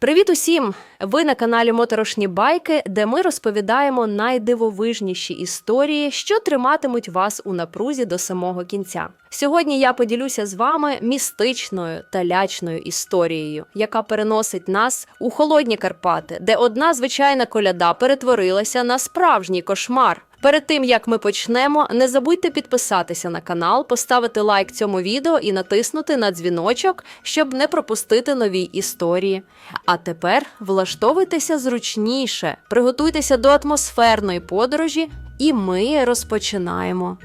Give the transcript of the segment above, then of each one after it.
Привіт усім! Ви на каналі Моторошні Байки, де ми розповідаємо найдивовижніші історії, що триматимуть вас у напрузі до самого кінця. Сьогодні я поділюся з вами містичною та лячною історією, яка переносить нас у холодні Карпати, де одна звичайна коляда перетворилася на справжній кошмар. Перед тим як ми почнемо, не забудьте підписатися на канал, поставити лайк цьому відео і натиснути на дзвіночок, щоб не пропустити нові історії. А тепер влаштовуйтеся зручніше, приготуйтеся до атмосферної подорожі, і ми розпочинаємо.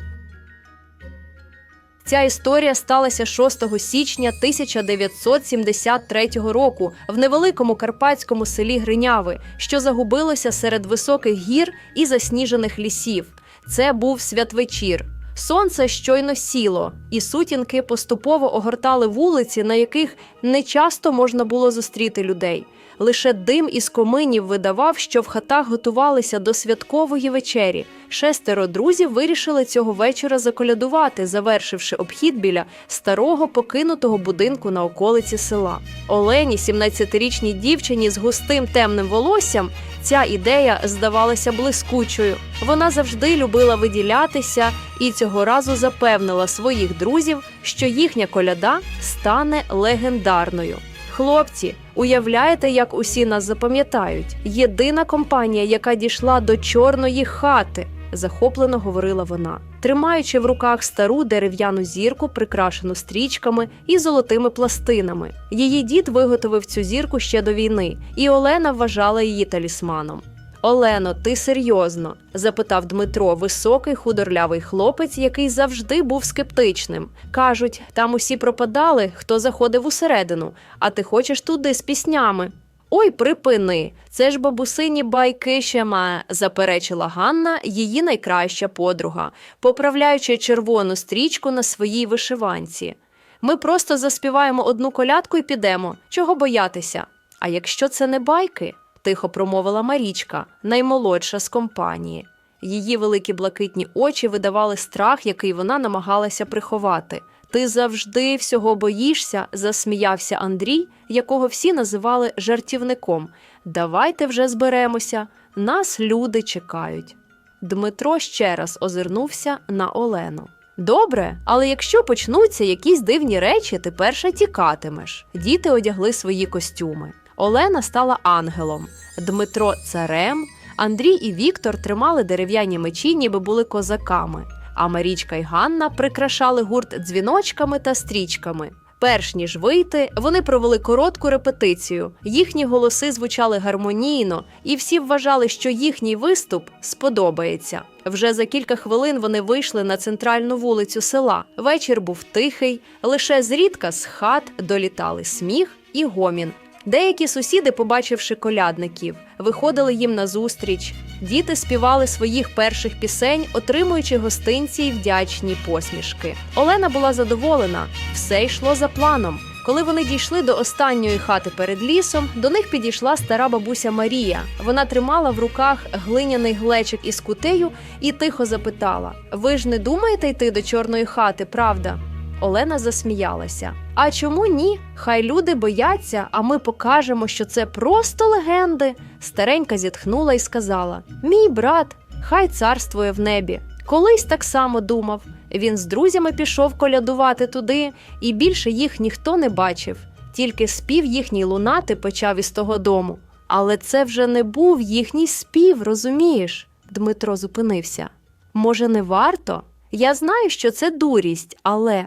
Ця історія сталася 6 січня 1973 року в невеликому карпатському селі Гриняви, що загубилося серед високих гір і засніжених лісів. Це був святвечір. Сонце щойно сіло, і сутінки поступово огортали вулиці, на яких не часто можна було зустріти людей. Лише дим із коминів видавав, що в хатах готувалися до святкової вечері. Шестеро друзів вирішили цього вечора заколядувати, завершивши обхід біля старого покинутого будинку на околиці села. Олені, 17-річній дівчині з густим темним волоссям, ця ідея здавалася блискучою. Вона завжди любила виділятися і цього разу запевнила своїх друзів, що їхня коляда стане легендарною. Хлопці, уявляєте, як усі нас запам'ятають? Єдина компанія, яка дійшла до чорної хати, захоплено говорила вона, тримаючи в руках стару дерев'яну зірку, прикрашену стрічками і золотими пластинами. Її дід виготовив цю зірку ще до війни, і Олена вважала її талісманом. Олено, ти серйозно? запитав Дмитро, високий худорлявий хлопець, який завжди був скептичним. Кажуть, там усі пропадали, хто заходив усередину, а ти хочеш туди з піснями. Ой, припини, це ж бабусині байки ще має, заперечила Ганна, її найкраща подруга, поправляючи червону стрічку на своїй вишиванці. Ми просто заспіваємо одну колядку і підемо. Чого боятися? А якщо це не байки? Тихо промовила Марічка, наймолодша з компанії. Її великі блакитні очі видавали страх, який вона намагалася приховати. Ти завжди всього боїшся, засміявся Андрій, якого всі називали жартівником. Давайте вже зберемося, нас люди чекають. Дмитро ще раз озирнувся на Олену. Добре, але якщо почнуться якісь дивні речі, ти перша тікатимеш. Діти одягли свої костюми. Олена стала ангелом, Дмитро царем, Андрій і Віктор тримали дерев'яні мечі, ніби були козаками. А Марічка й Ганна прикрашали гурт дзвіночками та стрічками. Перш ніж вийти, вони провели коротку репетицію. Їхні голоси звучали гармонійно, і всі вважали, що їхній виступ сподобається. Вже за кілька хвилин вони вийшли на центральну вулицю села. Вечір був тихий, лише зрідка з хат долітали сміх і гомін. Деякі сусіди, побачивши колядників, виходили їм назустріч. Діти співали своїх перших пісень, отримуючи гостинці й вдячні посмішки. Олена була задоволена, все йшло за планом. Коли вони дійшли до останньої хати перед лісом, до них підійшла стара бабуся Марія. Вона тримала в руках глиняний глечик із кутею і тихо запитала: Ви ж не думаєте йти до чорної хати, правда? Олена засміялася. А чому ні? Хай люди бояться, а ми покажемо, що це просто легенди. Старенька зітхнула і сказала: Мій брат, хай царствує в небі. Колись так само думав. Він з друзями пішов колядувати туди, і більше їх ніхто не бачив. Тільки спів їхній лунати почав із того дому. Але це вже не був їхній спів, розумієш? Дмитро зупинився. Може, не варто? Я знаю, що це дурість, але.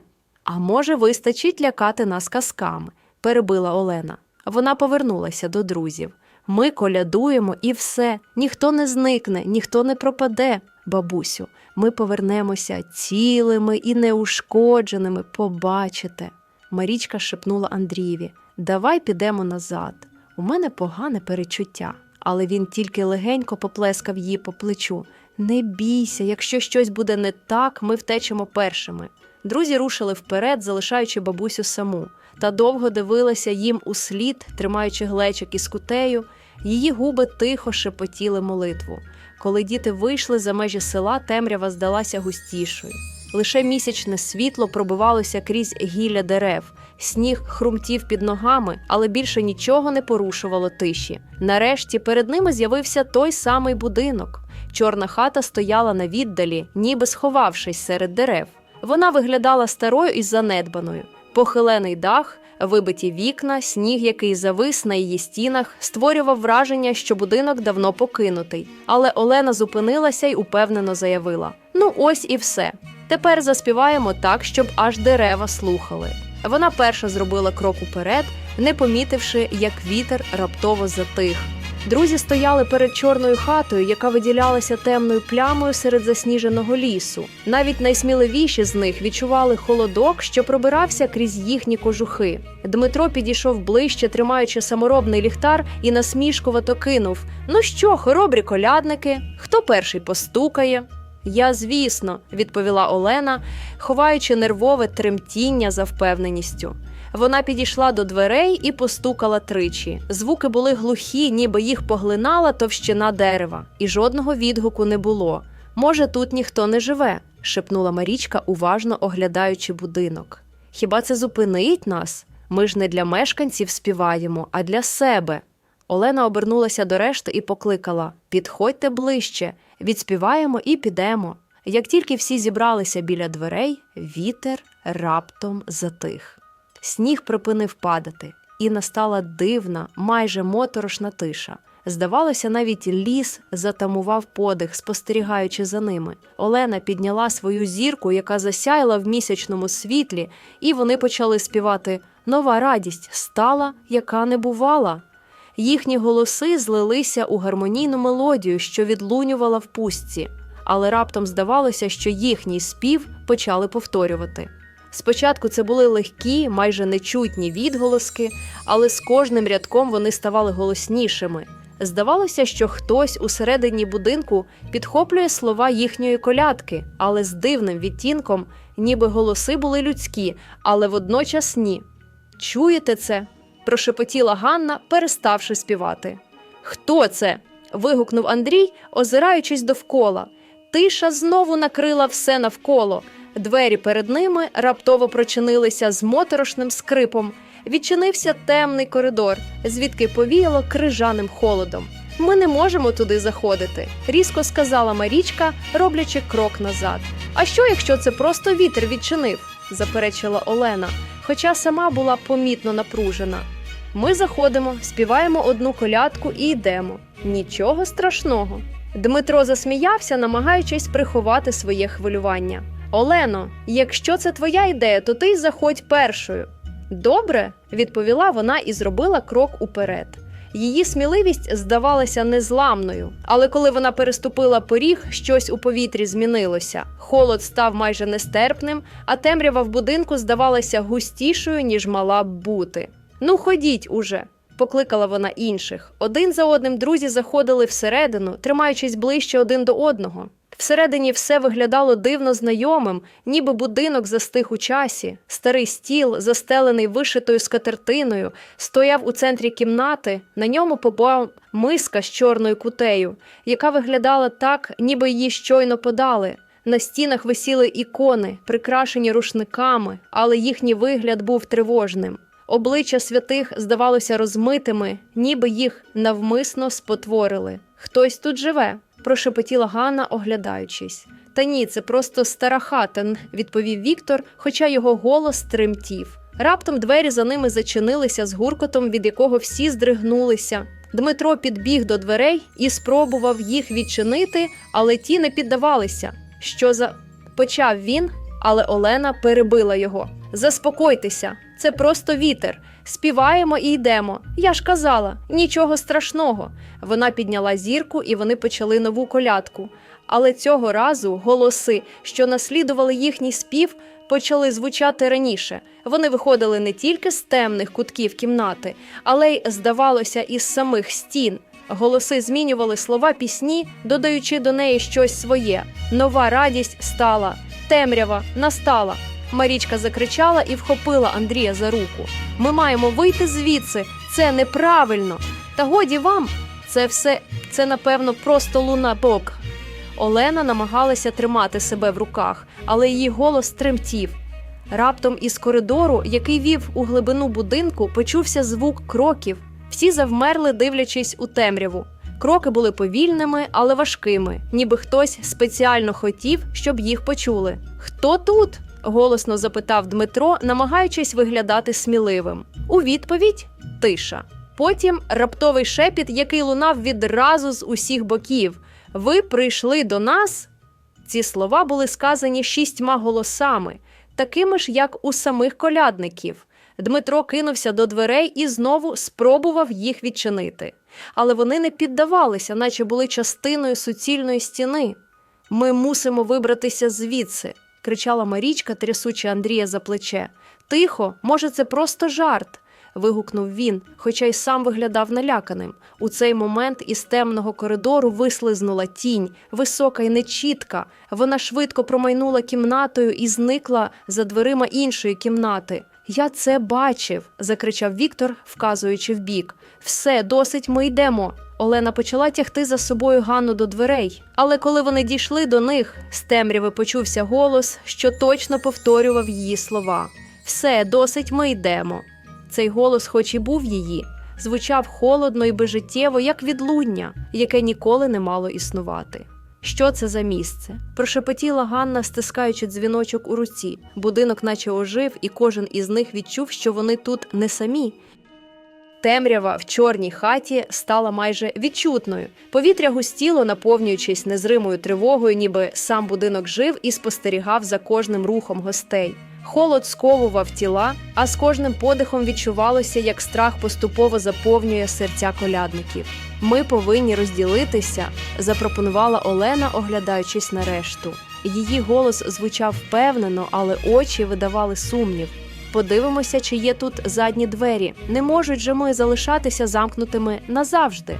А може, вистачить лякати нас казками, перебила Олена. Вона повернулася до друзів. Ми колядуємо і все. Ніхто не зникне, ніхто не пропаде. Бабусю, ми повернемося цілими і неушкодженими, побачите. Марічка шепнула Андрієві: Давай підемо назад. У мене погане перечуття. Але він тільки легенько поплескав її по плечу. Не бійся, якщо щось буде не так, ми втечемо першими. Друзі рушили вперед, залишаючи бабусю саму, та довго дивилася їм у слід, тримаючи глечик із кутею. Її губи тихо шепотіли молитву. Коли діти вийшли за межі села, темрява здалася густішою. Лише місячне світло пробивалося крізь гілля дерев, Сніг хрумтів під ногами, але більше нічого не порушувало тиші. Нарешті перед ними з'явився той самий будинок. Чорна хата стояла на віддалі, ніби сховавшись серед дерев. Вона виглядала старою і занедбаною. Похилений дах, вибиті вікна, сніг, який завис на її стінах, створював враження, що будинок давно покинутий. Але Олена зупинилася й упевнено заявила: Ну, ось і все. Тепер заспіваємо так, щоб аж дерева слухали. Вона перша зробила крок уперед, не помітивши, як вітер раптово затих. Друзі стояли перед чорною хатою, яка виділялася темною плямою серед засніженого лісу. Навіть найсміливіші з них відчували холодок, що пробирався крізь їхні кожухи. Дмитро підійшов ближче, тримаючи саморобний ліхтар, і насмішкувато кинув: Ну що, хоробрі колядники, хто перший постукає? Я, звісно, відповіла Олена, ховаючи нервове тремтіння за впевненістю. Вона підійшла до дверей і постукала тричі. Звуки були глухі, ніби їх поглинала товщина дерева, і жодного відгуку не було. Може, тут ніхто не живе, шепнула Марічка, уважно оглядаючи будинок. Хіба це зупинить нас? Ми ж не для мешканців співаємо, а для себе. Олена обернулася до решти і покликала: Підходьте ближче, відспіваємо і підемо. Як тільки всі зібралися біля дверей, вітер раптом затих. Сніг припинив падати, і настала дивна, майже моторошна тиша. Здавалося, навіть ліс затамував подих, спостерігаючи за ними. Олена підняла свою зірку, яка засяяла в місячному світлі, і вони почали співати Нова радість стала, яка не бувала. Їхні голоси злилися у гармонійну мелодію, що відлунювала в пустці, але раптом здавалося, що їхній спів почали повторювати. Спочатку це були легкі, майже нечутні відголоски, але з кожним рядком вони ставали голоснішими. Здавалося, що хтось усередині будинку підхоплює слова їхньої колядки, але з дивним відтінком, ніби голоси були людські, але водночас ні. Чуєте це? прошепотіла Ганна, переставши співати. Хто це? вигукнув Андрій, озираючись довкола. Тиша знову накрила все навколо. Двері перед ними раптово прочинилися з моторошним скрипом. Відчинився темний коридор, звідки повіяло крижаним холодом. Ми не можемо туди заходити, різко сказала Марічка, роблячи крок назад. А що, якщо це просто вітер відчинив? заперечила Олена, хоча сама була помітно напружена. Ми заходимо, співаємо одну колядку і йдемо. Нічого страшного. Дмитро засміявся, намагаючись приховати своє хвилювання. Олено, якщо це твоя ідея, то ти й заходь першою. Добре, відповіла вона і зробила крок уперед. Її сміливість здавалася незламною, але коли вона переступила поріг, щось у повітрі змінилося. Холод став майже нестерпним, а темрява в будинку здавалася густішою, ніж мала б бути. Ну, ходіть уже, покликала вона інших. Один за одним друзі заходили всередину, тримаючись ближче один до одного. Всередині все виглядало дивно знайомим, ніби будинок застиг у часі. Старий стіл, застелений вишитою скатертиною, стояв у центрі кімнати. На ньому побував миска з чорною кутею, яка виглядала так, ніби її щойно подали. На стінах висіли ікони, прикрашені рушниками, але їхній вигляд був тривожним. Обличчя святих здавалося розмитими, ніби їх навмисно спотворили. Хтось тут живе, прошепотіла Ганна, оглядаючись. Та ні, це просто стара хата, відповів Віктор, хоча його голос тремтів. Раптом двері за ними зачинилися з гуркотом, від якого всі здригнулися. Дмитро підбіг до дверей і спробував їх відчинити, але ті не піддавалися. Що за почав він, але Олена перебила його. Заспокойтеся, це просто вітер. Співаємо і йдемо. Я ж казала, нічого страшного. Вона підняла зірку, і вони почали нову колядку. Але цього разу голоси, що наслідували їхній спів, почали звучати раніше. Вони виходили не тільки з темних кутків кімнати, але й, здавалося, із самих стін. Голоси змінювали слова пісні, додаючи до неї щось своє. Нова радість стала, темрява настала. Марічка закричала і вхопила Андрія за руку. Ми маємо вийти звідси. Це неправильно. Та годі вам. Це все, це напевно просто луна бок. Олена намагалася тримати себе в руках, але її голос тремтів. Раптом із коридору, який вів у глибину будинку, почувся звук кроків. Всі завмерли, дивлячись у темряву. Кроки були повільними, але важкими, ніби хтось спеціально хотів, щоб їх почули. Хто тут? голосно запитав Дмитро, намагаючись виглядати сміливим. У відповідь тиша. Потім раптовий шепіт, який лунав відразу з усіх боків. Ви прийшли до нас? Ці слова були сказані шістьма голосами, такими ж, як у самих колядників. Дмитро кинувся до дверей і знову спробував їх відчинити. Але вони не піддавалися, наче були частиною суцільної стіни. Ми мусимо вибратися звідси, кричала Марічка, трясучи Андрія за плече. Тихо, може, це просто жарт. вигукнув він, хоча й сам виглядав наляканим. У цей момент із темного коридору вислизнула тінь, висока і нечітка. Вона швидко промайнула кімнатою і зникла за дверима іншої кімнати. Я це бачив, закричав Віктор, вказуючи вбік. Все, досить, ми йдемо. Олена почала тягти за собою Ганну до дверей, але коли вони дійшли до них, з темряви почувся голос, що точно повторював її слова. Все, досить, ми йдемо. Цей голос, хоч і був її, звучав холодно і безжиттєво, як відлуння, яке ніколи не мало існувати. Що це за місце? прошепотіла Ганна, стискаючи дзвіночок у руці. Будинок наче ожив, і кожен із них відчув, що вони тут не самі. Темрява в чорній хаті стала майже відчутною. Повітря густіло, наповнюючись незримою тривогою, ніби сам будинок жив і спостерігав за кожним рухом гостей. Холод сковував тіла, а з кожним подихом відчувалося, як страх поступово заповнює серця колядників. Ми повинні розділитися, запропонувала Олена, оглядаючись на решту. Її голос звучав впевнено, але очі видавали сумнів. Подивимося, чи є тут задні двері. Не можуть же ми залишатися замкнутими назавжди.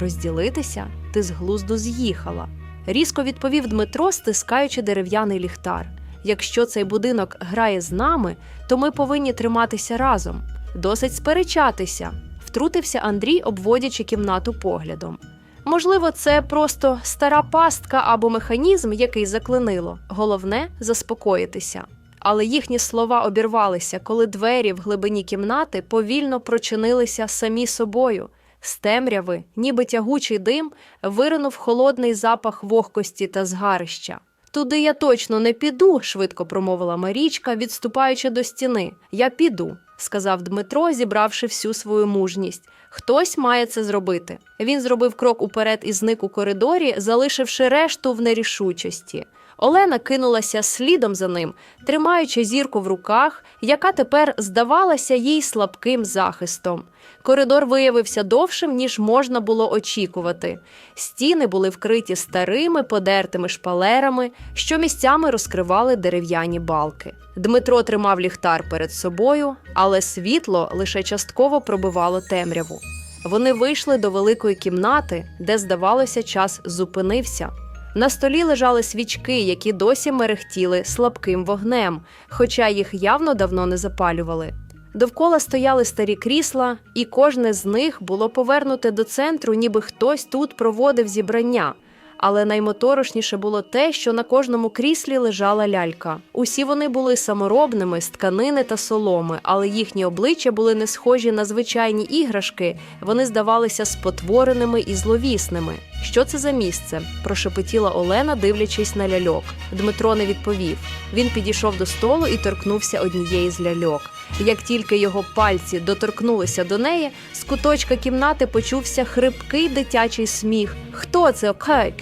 Розділитися? Ти з глузду з'їхала. Різко відповів Дмитро, стискаючи дерев'яний ліхтар. Якщо цей будинок грає з нами, то ми повинні триматися разом. Досить сперечатися, втрутився Андрій, обводячи кімнату поглядом. Можливо, це просто стара пастка або механізм, який заклинило. Головне заспокоїтися. Але їхні слова обірвалися, коли двері в глибині кімнати повільно прочинилися самі собою. З темряви, ніби тягучий дим, виринув холодний запах вогкості та згарища. Туди я точно не піду, швидко промовила Марічка, відступаючи до стіни. Я піду, сказав Дмитро, зібравши всю свою мужність. Хтось має це зробити. Він зробив крок уперед і зник у коридорі, залишивши решту в нерішучості. Олена кинулася слідом за ним, тримаючи зірку в руках, яка тепер здавалася їй слабким захистом. Коридор виявився довшим, ніж можна було очікувати. Стіни були вкриті старими подертими шпалерами, що місцями розкривали дерев'яні балки. Дмитро тримав ліхтар перед собою, але світло лише частково пробивало темряву. Вони вийшли до великої кімнати, де, здавалося, час зупинився. На столі лежали свічки, які досі мерехтіли слабким вогнем, хоча їх явно давно не запалювали. Довкола стояли старі крісла, і кожне з них було повернуте до центру, ніби хтось тут проводив зібрання. Але наймоторошніше було те, що на кожному кріслі лежала лялька. Усі вони були саморобними з тканини та соломи, але їхні обличчя були не схожі на звичайні іграшки. Вони здавалися спотвореними і зловісними. Що це за місце? прошепотіла Олена, дивлячись на ляльок. Дмитро не відповів. Він підійшов до столу і торкнувся однієї з ляльок. Як тільки його пальці доторкнулися до неї, з куточка кімнати почувся хрипкий дитячий сміх. Хто це? Кейк?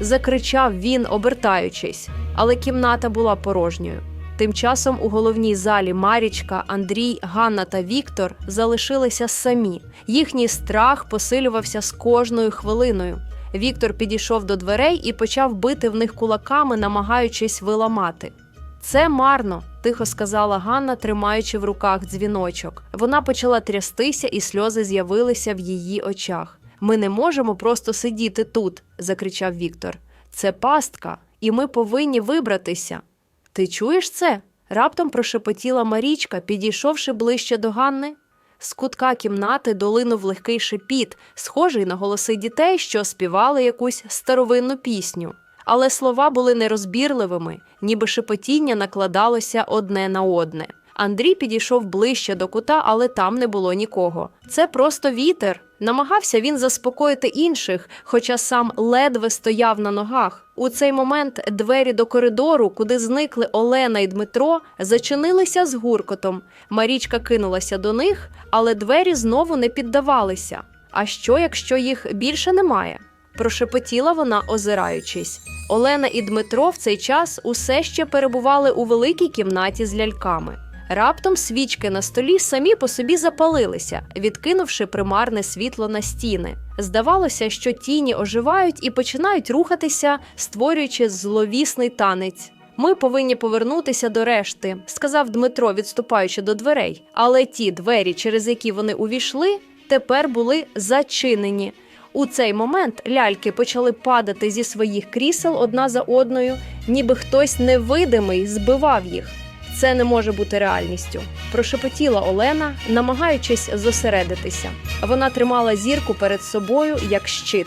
закричав він, обертаючись, але кімната була порожньою. Тим часом у головній залі Марічка, Андрій, Ганна та Віктор залишилися самі. Їхній страх посилювався з кожною хвилиною. Віктор підійшов до дверей і почав бити в них кулаками, намагаючись виламати. Це марно, тихо сказала Ганна, тримаючи в руках дзвіночок. Вона почала трястися, і сльози з'явилися в її очах. Ми не можемо просто сидіти тут, закричав Віктор. Це пастка, і ми повинні вибратися. Ти чуєш це? раптом прошепотіла Марічка, підійшовши ближче до Ганни. З кутка кімнати долинув легкий шепіт, схожий на голоси дітей, що співали якусь старовинну пісню. але слова були нерозбірливими, ніби шепотіння накладалося одне на одне. Андрій підійшов ближче до кута, але там не було нікого. Це просто вітер. Намагався він заспокоїти інших, хоча сам ледве стояв на ногах. У цей момент двері до коридору, куди зникли Олена і Дмитро, зачинилися з гуркотом. Марічка кинулася до них, але двері знову не піддавалися. А що, якщо їх більше немає? Прошепотіла вона, озираючись. Олена і Дмитро в цей час усе ще перебували у великій кімнаті з ляльками. Раптом свічки на столі самі по собі запалилися, відкинувши примарне світло на стіни. Здавалося, що тіні оживають і починають рухатися, створюючи зловісний танець. Ми повинні повернутися до решти, сказав Дмитро, відступаючи до дверей. Але ті двері, через які вони увійшли, тепер були зачинені. У цей момент ляльки почали падати зі своїх крісел одна за одною, ніби хтось невидимий збивав їх. Це не може бути реальністю. Прошепотіла Олена, намагаючись зосередитися. Вона тримала зірку перед собою як щит.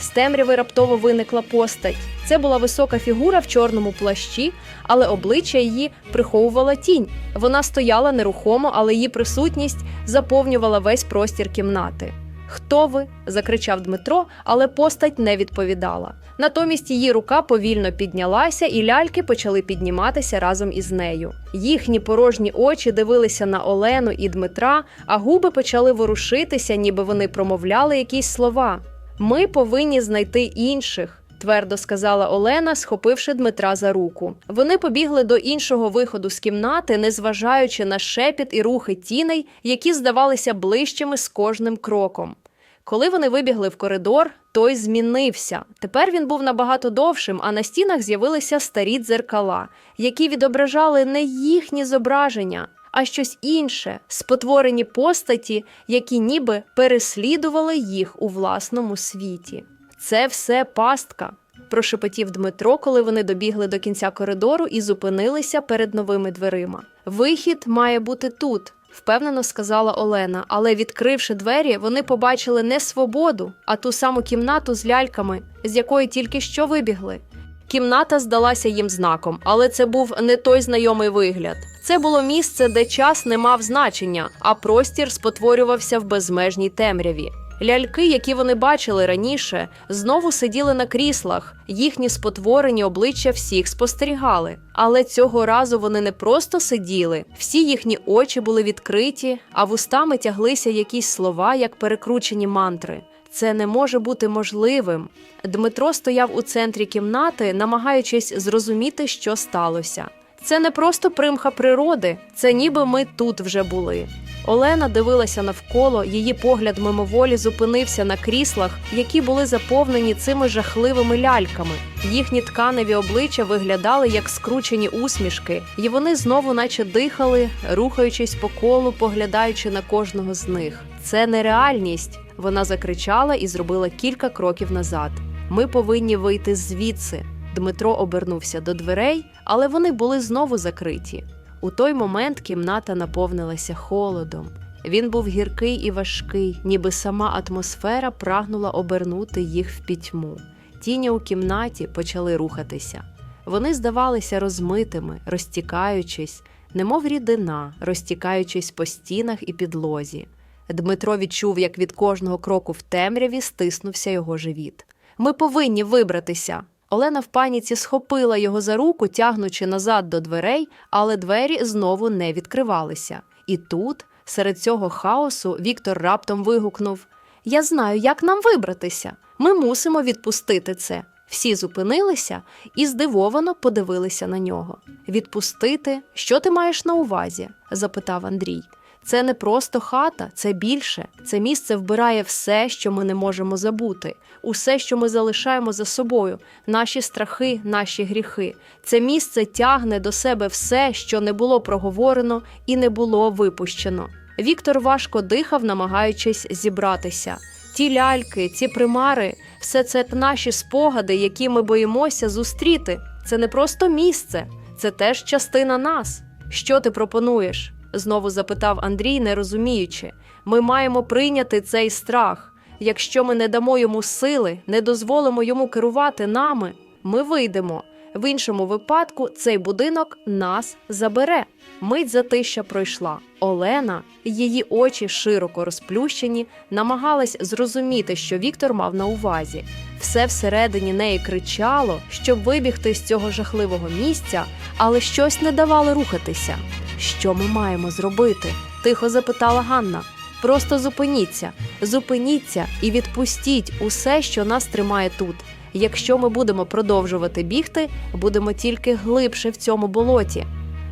З темряви раптово виникла постать. Це була висока фігура в чорному плащі, але обличчя її приховувала тінь. Вона стояла нерухомо, але її присутність заповнювала весь простір кімнати. Хто ви? закричав Дмитро, але постать не відповідала. Натомість її рука повільно піднялася, і ляльки почали підніматися разом із нею. Їхні порожні очі дивилися на Олену і Дмитра, а губи почали ворушитися, ніби вони промовляли якісь слова. Ми повинні знайти інших. Твердо сказала Олена, схопивши Дмитра за руку. Вони побігли до іншого виходу з кімнати, незважаючи на шепіт і рухи тіней, які здавалися ближчими з кожним кроком. Коли вони вибігли в коридор, той змінився. Тепер він був набагато довшим, а на стінах з'явилися старі дзеркала, які відображали не їхні зображення, а щось інше, спотворені постаті, які ніби переслідували їх у власному світі. Це все пастка. Прошепотів Дмитро, коли вони добігли до кінця коридору і зупинилися перед новими дверима. Вихід має бути тут, впевнено сказала Олена, але відкривши двері, вони побачили не свободу, а ту саму кімнату з ляльками, з якої тільки що вибігли. Кімната здалася їм знаком, але це був не той знайомий вигляд. Це було місце, де час не мав значення, а простір спотворювався в безмежній темряві. Ляльки, які вони бачили раніше, знову сиділи на кріслах, їхні спотворені обличчя всіх спостерігали. Але цього разу вони не просто сиділи, всі їхні очі були відкриті, а вустами тяглися якісь слова, як перекручені мантри. Це не може бути можливим. Дмитро стояв у центрі кімнати, намагаючись зрозуміти, що сталося. Це не просто примха природи, це ніби ми тут вже були. Олена дивилася навколо, її погляд мимоволі зупинився на кріслах, які були заповнені цими жахливими ляльками. Їхні тканеві обличчя виглядали як скручені усмішки, і вони знову, наче дихали, рухаючись по колу, поглядаючи на кожного з них. Це нереальність. Вона закричала і зробила кілька кроків назад. Ми повинні вийти звідси. Дмитро обернувся до дверей, але вони були знову закриті. У той момент кімната наповнилася холодом. Він був гіркий і важкий, ніби сама атмосфера прагнула обернути їх в пітьму. Тіні у кімнаті почали рухатися. Вони здавалися розмитими, розтікаючись, немов рідина, розтікаючись по стінах і підлозі. Дмитро відчув, як від кожного кроку в темряві стиснувся його живіт. Ми повинні вибратися. Олена в паніці схопила його за руку, тягнучи назад до дверей, але двері знову не відкривалися. І тут, серед цього хаосу, Віктор раптом вигукнув: Я знаю, як нам вибратися. Ми мусимо відпустити це. Всі зупинилися і здивовано подивилися на нього. Відпустити, що ти маєш на увазі? запитав Андрій. Це не просто хата, це більше. Це місце вбирає все, що ми не можемо забути, усе, що ми залишаємо за собою, наші страхи, наші гріхи. Це місце тягне до себе все, що не було проговорено і не було випущено. Віктор важко дихав, намагаючись зібратися. Ті ляльки, ці примари, все це наші спогади, які ми боїмося зустріти. Це не просто місце, це теж частина нас. Що ти пропонуєш? Знову запитав Андрій, не розуміючи. Ми маємо прийняти цей страх. Якщо ми не дамо йому сили, не дозволимо йому керувати нами, ми вийдемо. В іншому випадку цей будинок нас забере. Мить затища пройшла. Олена, її очі широко розплющені, намагалась зрозуміти, що Віктор мав на увазі. Все всередині неї кричало, щоб вибігти з цього жахливого місця, але щось не давало рухатися. Що ми маємо зробити? тихо запитала Ганна. Просто зупиніться, зупиніться і відпустіть усе, що нас тримає тут. Якщо ми будемо продовжувати бігти, будемо тільки глибше в цьому болоті.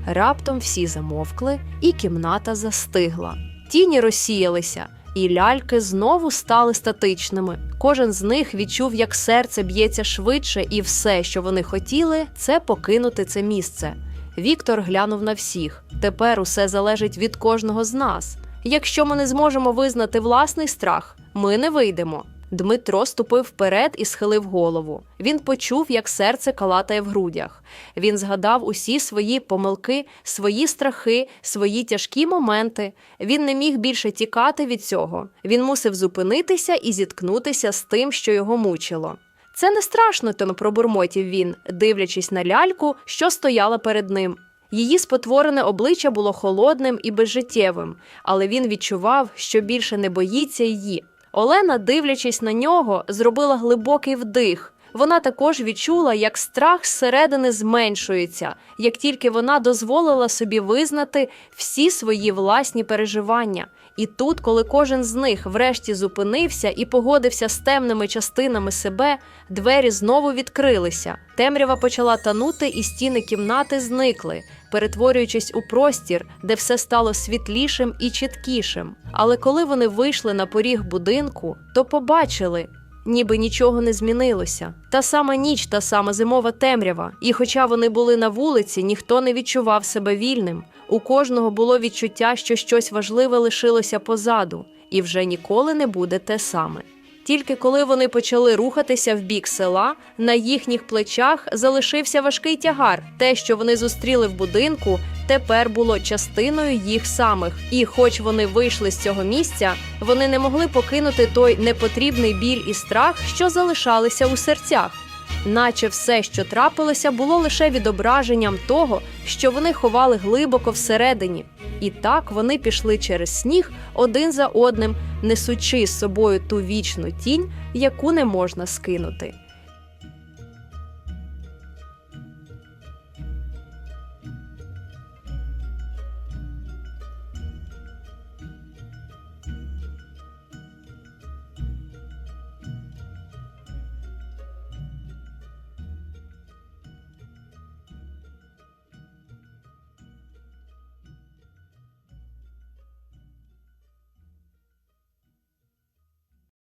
Раптом всі замовкли, і кімната застигла. Тіні розсіялися, і ляльки знову стали статичними. Кожен з них відчув, як серце б'ється швидше, і все, що вони хотіли, це покинути це місце. Віктор глянув на всіх. Тепер усе залежить від кожного з нас. Якщо ми не зможемо визнати власний страх, ми не вийдемо. Дмитро ступив вперед і схилив голову. Він почув, як серце калатає в грудях. Він згадав усі свої помилки, свої страхи, свої тяжкі моменти. Він не міг більше тікати від цього. Він мусив зупинитися і зіткнутися з тим, що його мучило. Це не страшно, тон пробурмотів він, дивлячись на ляльку, що стояла перед ним. Її спотворене обличчя було холодним і безжиттєвим, але він відчував, що більше не боїться її. Олена, дивлячись на нього, зробила глибокий вдих. Вона також відчула, як страх зсередини зменшується, як тільки вона дозволила собі визнати всі свої власні переживання. І тут, коли кожен з них врешті зупинився і погодився з темними частинами себе, двері знову відкрилися. Темрява почала танути, і стіни кімнати зникли, перетворюючись у простір, де все стало світлішим і чіткішим. Але коли вони вийшли на поріг будинку, то побачили. Ніби нічого не змінилося. Та сама ніч, та сама зимова темрява. І хоча вони були на вулиці, ніхто не відчував себе вільним. У кожного було відчуття, що щось важливе лишилося позаду, і вже ніколи не буде те саме. Тільки коли вони почали рухатися в бік села, на їхніх плечах залишився важкий тягар. Те, що вони зустріли в будинку, тепер було частиною їх самих. І, хоч вони вийшли з цього місця, вони не могли покинути той непотрібний біль і страх, що залишалися у серцях. Наче все, що трапилося, було лише відображенням того, що вони ховали глибоко всередині. І так вони пішли через сніг один за одним, несучи з собою ту вічну тінь, яку не можна скинути.